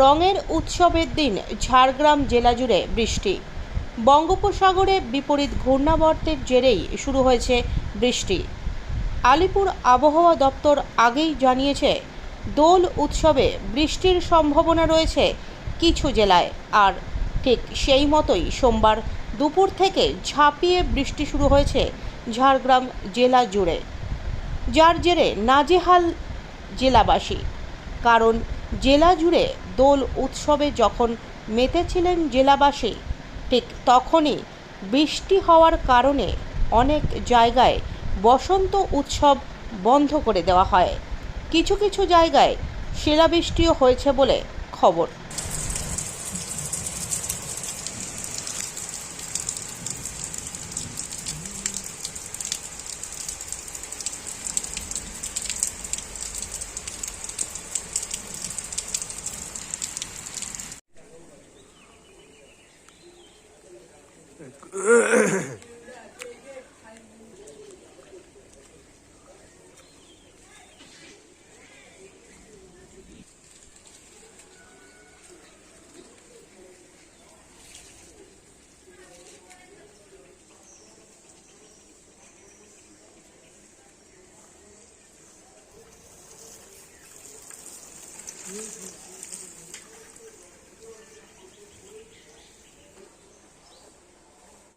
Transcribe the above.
রঙের উৎসবের দিন ঝাড়গ্রাম জেলা জুড়ে বৃষ্টি। বঙ্গোপসাগরে বিপরীত ঘূর্ণাবর্তের জেরেই শুরু হয়েছে বৃষ্টি। আলিপুর আবহাওয়া দপ্তর আগেই জানিয়েছে, দোল উৎসবে বৃষ্টির সম্ভাবনা রয়েছে কিছু জেলায়। আর ঠিক সেই মতোই সোমবার দুপুর থেকে ঝাঁপিয়ে বৃষ্টি শুরু হয়েছে ঝাড়গ্রাম জেলা জুড়ে। যার জেরে নাজেহাল জেলাবাসী। কারণ জেলা জুড়ে দোল উৎসবে যখন মেতেছিলেন জেলাবাসী, ঠিক তখনই বৃষ্টি হওয়ার কারণে অনেক জায়গায় বসন্ত উৎসব বন্ধ করে দেওয়া হয়। কিছু কিছু জায়গায় শিলাবৃষ্টিও হয়েছে বলে খবর। 嗯。